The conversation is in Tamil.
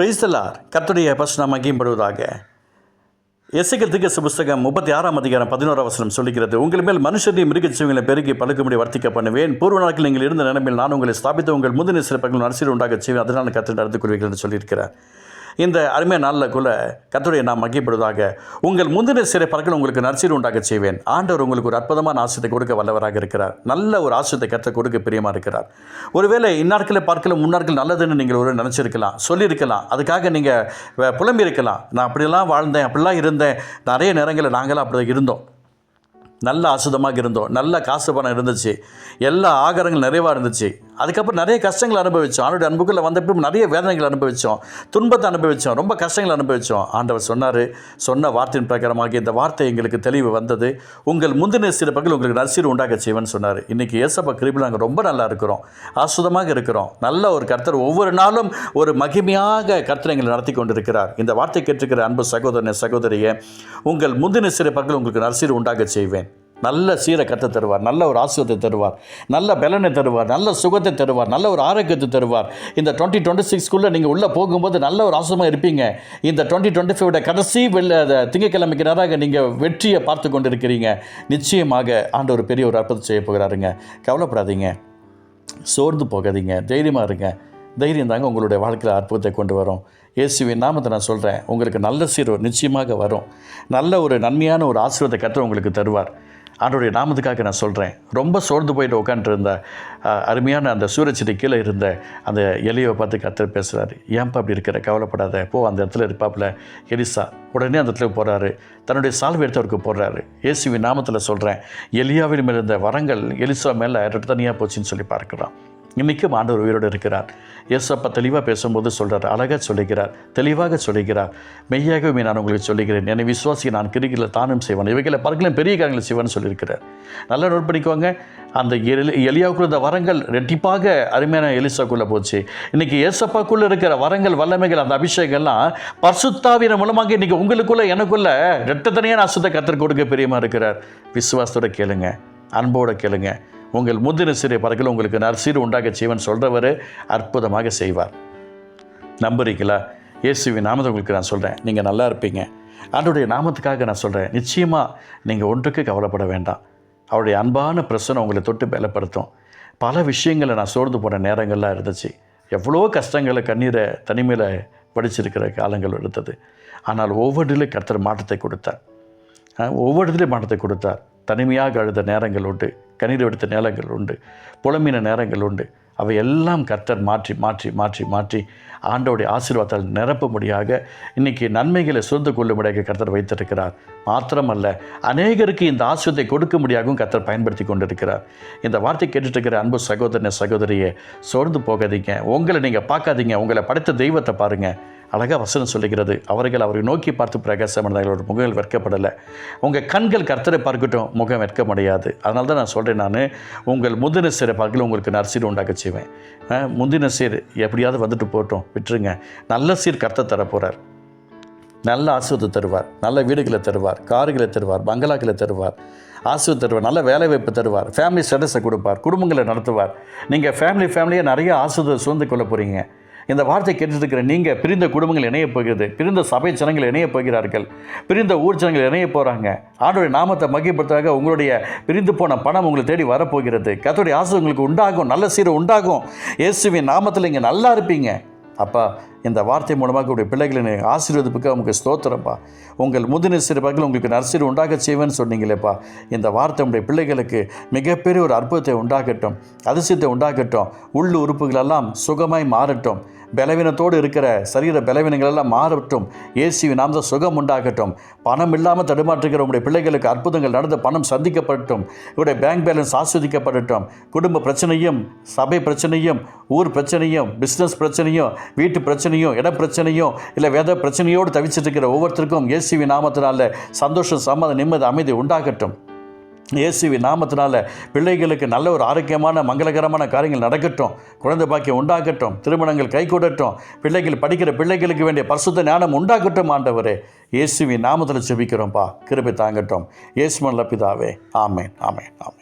பிரைஸ்தலார் கத்துடைய பசு நாம் மகிம்படுவதாக எசைக்கல் திகச புஸ்தகம் முப்பத்தி ஆறாம் அதிகாரம் பதினோரா வசனம் சொல்லுகிறது. உங்கள் மேல் மனுஷரையும் மிருகச் ஜீவங்களை பெருகி பழுக்கும்படி வர்த்திக்க பண்ணுவேன். பூர்வ நாட்கள் நீங்கள் இருந்த நிலைமையில் நான் உங்களை ஸ்தாபித்து உங்கள் முந்தின சிறப்புகள் அரசியல் உண்டாக செய்வேன். அதனால் கற்று நடந்து கொள்வீர்கள் என்று சொல்லியிருக்கிறார். இந்த அருமையான நாளில் கூட கத்துடைய நாம் மகிப்படுவதாக உங்கள் முந்தின சிறை பறக்கல் உங்களுக்கு நற்சீர் உண்டாக செய்வேன். ஆண்டவர் உங்களுக்கு ஒரு அற்புதமான ஆசிரியத்தை கொடுக்க வல்லவராக இருக்கிறார். நல்ல ஒரு ஆசிரியத்தை கற்று கொடுக்க பிரியமாக இருக்கிறார். ஒருவேளை இந்நாட்களை பார்க்கல முன்னாட்கள் நல்லதுன்னு நீங்கள் ஒரு நினச்சிருக்கலாம் சொல்லியிருக்கலாம். அதுக்காக நீங்கள் புலம்பி இருக்கலாம் நான் அப்படிலாம் வாழ்ந்தேன் அப்படிலாம் இருந்தேன். நிறைய நேரங்களில் நாங்களாம் அப்படி இருந்தோம். நல்ல ஆசுதமாக இருந்தோம். நல்ல காசு பணம் இருந்துச்சு. எல்லா ஆகாரங்கள் நிறைவாக இருந்துச்சு. அதுக்கப்புறம் நிறைய கஷ்டங்கள் அனுபவித்தோம் ஆண்டோட அன்புக்குள்ளே வந்த பிறகு நிறைய வேதனைகள் அனுபவித்தோம் துன்பத்தை அனுபவித்தோம் ரொம்ப கஷ்டங்கள் அனுபவித்தோம் ஆண்டவர் சொன்னார் சொன்ன வார்த்தையின் பிரகாரமாக இந்த வார்த்தை எங்களுக்கு தெளிவு வந்தது. உங்கள் முந்தின சிறு பகல் உங்களுக்கு நர்சீர் உண்டாக செய்வேன்னு சொன்னார். இன்றைக்கி ஏசப்பா கிருபில் நாங்கள் ரொம்ப நல்லா இருக்கிறோம். ஆசுதமாக இருக்கிறோம். நல்ல ஒரு கர்த்தர் ஒவ்வொரு நாளும் ஒரு மகிமையாக கர்த்தர் எங்களை நடத்தி கொண்டிருக்கிறார். இந்த வார்த்தை கேட்டிருக்கிற அன்பு சகோதரனை சகோதரியை உங்கள் முந்தின சிறு பகல் உங்களுக்கு நரசீர் உண்டாக செய்வேன். நல்ல சீரை கற்று தருவார் நல்ல ஒரு ஆசிரியத்தை தருவார் நல்ல பலனை தருவார் நல்ல சுகத்தை தருவார் நல்ல ஒரு ஆரோக்கியத்தை தருவார். இந்த டுவெண்ட்டி டுவெண்ட்டி சிக்ஸ்க்குள்ளே நீங்கள் உள்ளே போகும்போது நல்ல ஒரு ஆசிரமாக இருப்பீங்க. இந்த டுவெண்ட்டி டுவெண்ட்டி ஃபைவோட கடைசி வெள்ள திங்கக்கிழமைக்கு நேராக நீங்கள் வெற்றியை பார்த்து கொண்டு இருக்கிறீங்க நிச்சயமாக ஆண்டு ஒரு பெரிய ஒரு அற்புதம் செய்ய போகிறாருங்க. கவலைப்படாதீங்க. சோர்ந்து போகாதீங்க. தைரியமாக இருங்க. தைரியம் தாங்க உங்களுடைய வாழ்க்கையில் அற்புதத்தை கொண்டு வரும். இயேசுவின் நாமத்தை நான் சொல்கிறேன் உங்களுக்கு நல்ல சீரோ நிச்சயமாக வரும். நல்ல ஒரு நன்மையான ஒரு ஆசீர்வாதத்தை கற்று உங்களுக்கு தருவார். ஆண்டோடைய நாமத்துக்காக நான் சொல்கிறேன் ரொம்ப சோர்ந்து போயிட்டு உட்காந்துருந்த அருமையான அந்த சூரியச்செடி கீழே இருந்த அந்த எலியை பார்த்து கத்தர் பேசுகிறாரு ஏன்ப்பா அப்படி இருக்கிற? கவலைப்படாத. போ அந்த இடத்துல இருப்பாப்புல. எலிசா உடனே அந்த இடத்துல போகிறாரு தன்னுடைய சால்வை எடுத்தவருக்கு போடுறாரு. இயேசுவின் நாமத்தில் சொல்கிறேன் எலியாவின் மேல் இருந்த வரங்கள் எலிசா மேலே தனியாக போச்சுன்னு சொல்லி பார்க்குறான் இன்றைக்கும் ஆண்டவர் உயிரோடு இருக்கிறார். ஏசப்பா தெளிவாக பேசும்போது சொல்கிறார் அழகாக சொல்லுகிறார் தெளிவாக சொல்லுகிறார். மெய்யாகவே நான் உங்களுக்கு சொல்லுகிறேன் என்னை விசுவாசி நான் கிரிகளை தானும் செய்வேன் இவைகளை பார்க்கலாம் பெரிய காரியங்களை செய்வேன்னு சொல்லியிருக்கிறார். நல்லா நோட் பண்ணிக்கோங்க அந்த எலி எலியாவுக்குள்ள இந்த வரங்கள் ரெட்டிப்பாக அருமையான எலிசாக்குள்ளே போச்சு. இன்றைக்கி ஏசப்பாக்குள்ளே இருக்கிற வரங்கள் வல்லமைகள் அந்த அபிஷேகம்லாம் பர்சுத்தாவின மூலமாக இன்றைக்கி உங்களுக்குள்ளே எனக்குள்ளே ரெட்டத்தனையான அசுத்த கத்தர் கொடுக்க பெரியமாக இருக்கிறார். விசுவாசத்தோட கேளுங்க அன்போடு கேளுங்கள் உங்கள் முந்தின சிறிய பறக்கில் உங்களுக்கு நற்சீர் உண்டாக செய்வன் சொல்கிறவர் அற்புதமாக செய்வார். நம்புறீங்களா இயேசுவின் நாமத்தை உங்களுக்கு நான் சொல்கிறேன் நீங்கள் நல்லா இருப்பீங்க. ஆண்டுடைய நாமத்துக்காக நான் சொல்கிறேன் நிச்சயமாக நீங்கள் ஒன்றுக்கு கவலைப்பட வேண்டாம். அவருடைய அன்பான பிரச்சனை உங்களை தொட்டு பலப்படுத்தும். பல விஷயங்களை நான் சோர்ந்து போன நேரங்கள்லாம் இருந்துச்சு. எவ்வளோ கஷ்டங்களை கண்ணீரை தனிமையில் படிச்சிருக்கிற காலங்கள் எடுத்தது. ஆனால் ஒவ்வொன்றிலும் கர்த்தர் மாற்றத்தை கொடுத்தார். ஒவ்வொருத்திலையும் மாற்றத்தை கொடுத்தார். தனிமையாக அழுத நேரங்கள் உண்டு. கண்ணீர் எடுத்த நேரங்கள் உண்டு. புலம்பின நேரங்கள் உண்டு. அவை எல்லாம் கர்த்தர் மாற்றி மாற்றி மாற்றி மாற்றி ஆண்டோடைய ஆசீர்வாதத்தால் நிரப்பும்படியாக இன்றைக்கி நன்மைகளை சுர்ந்து கொள்ளும்படியாக கர்த்தர் வைத்திருக்கிறார். மாத்திரமல்ல அநேகருக்கு இந்த ஆசிரியத்தை கொடுக்க முடியாகவும் கர்த்தர் பயன்படுத்தி கொண்டிருக்கிறார். இந்த வார்த்தை கேட்டுட்டு இருக்கிற அன்பு சகோதரனை சகோதரியை சோர்ந்து போகாதீங்க. உங்களை நீங்கள் பார்க்காதீங்க. உங்களை படைத்த தெய்வத்தை பாருங்கள் அழகாக வசனம் சொல்லுகிறது. அவர்கள் அவரை நோக்கி பார்த்து பிரகாசமடைந்தார்களோட முகங்கள் வெட்கப்படலை. உங்கள் கண்கள் கர்த்தரை பார்க்கட்டும் முகம் வெட்க முடியாது அதனால தான் நான் சொல்கிறேன் நான் உங்கள் முந்தின சீரை பார்க்கல உங்களுக்கு நர்சீர் உண்டாக்க செய்வேன். முந்தின சீர் எப்படியாவது வந்துட்டு போட்டோம் விட்டுருங்க. நல்ல சீர் கர்த்த தர போகிறார் நல்ல ஆசிரியத்தை தருவார். நல்ல வீடுகளை தருவார் கார்களை தருவார் பங்களாக்களை தருவார். ஆசிரியர் தருவார் நல்ல வேலை வாய்ப்பு தருவார். ஃபேமிலி ஸ்டேட்டஸை கொடுப்பார் குடும்பங்களை நடத்துவார். நீங்கள் ஃபேமிலி ஃபேமிலியாக நிறைய ஆசிரியர் சூழ்ந்து கொள்ள போகிறீங்க இந்த வார்த்தை கேட்டுருக்கிற நீங்கள் பிரிந்த குடும்பங்கள் இணைய போகிறது பிரிந்த சபை ஜனங்கள் இணைய போகிறார்கள் பிரிந்த ஊர் ஜனங்கள் இணைய போகிறாங்க ஆண்டோடைய நாமத்தை மகிழ்ப்படுத்தாக உங்களுடைய பிரிந்து போன பணம் உங்களை தேடி வரப்போகிறது. கத்தோடைய ஆசை உங்களுக்கு உண்டாகும் நல்ல சீரை உண்டாகும். இயேசுவின் நாமத்தில் இங்கே நல்லா இருப்பீங்க. அப்பா இந்த வார்த்தை மூலமாக உடைய பிள்ளைகளை ஆசீர்வதிப்புக்கு உங்களுக்கு ஸ்தோத்திரப்பா உங்கள் முதின சிறுபாக்கள் உங்களுக்கு நர்சீர் உண்டாக செய்வேன்னு சொன்னீங்களேப்பா. இந்த வார்த்தை உடைய பிள்ளைகளுக்கு மிகப்பெரிய ஒரு அற்புதத்தை உண்டாகட்டும் அதிசயத்தை உண்டாகட்டும் உள் உறுப்புகளெல்லாம் சுகமாய் மாறட்டும் பலவீனத்தோடு இருக்கிற சரீர பலவீனங்களெல்லாம் மாறட்டும் மாறட்டும் ஏசி தான் சுகம் உண்டாகட்டும் பணம் இல்லாமல் தடுமாற்றுகிற உங்களுடைய பிள்ளைகளுக்கு அற்புதங்கள் நடந்து பணம் சந்திக்கப்படட்டும் இவருடைய பேங்க் பேலன்ஸ் ஆஸ்வதிக்கப்படட்டும் குடும்ப பிரச்சனையும் சபை பிரச்சனையும் ஊர் பிரச்சனையும் பிஸ்னஸ் பிரச்சனையும் வீட்டு பிரச்சனையும் இட பிரச்சனையும் இல்லை வேத பிரச்சனையோடு தவிச்சிட்டு இருக்கிற ஒவ்வொருத்தருக்கும் ஏசிவி நாமத்தினால சந்தோஷம் சம்மத நிம்மதி அமைதி உண்டாகட்டும். இயேசுவி நாமத்தினால பிள்ளைகளுக்கு நல்ல ஒரு ஆரோக்கியமான மங்களகரமான காரியங்கள் நடக்கட்டும். குழந்தை பாக்கியம் உண்டாகட்டும். திருமணங்கள் கைகூடட்டும். பிள்ளைகள் படிக்கிற பிள்ளைகளுக்கு வேண்டிய பரிசுத்த ஞானம் உண்டாகட்டும் ஆண்டவரே. இயேசுவி நாமத்தில் செபிக்கிறோம்ப்பா கிருபி தாங்கட்டும். இயேசுமன் லப்பிதாவே ஆமேன் ஆமேன் ஆமேன்.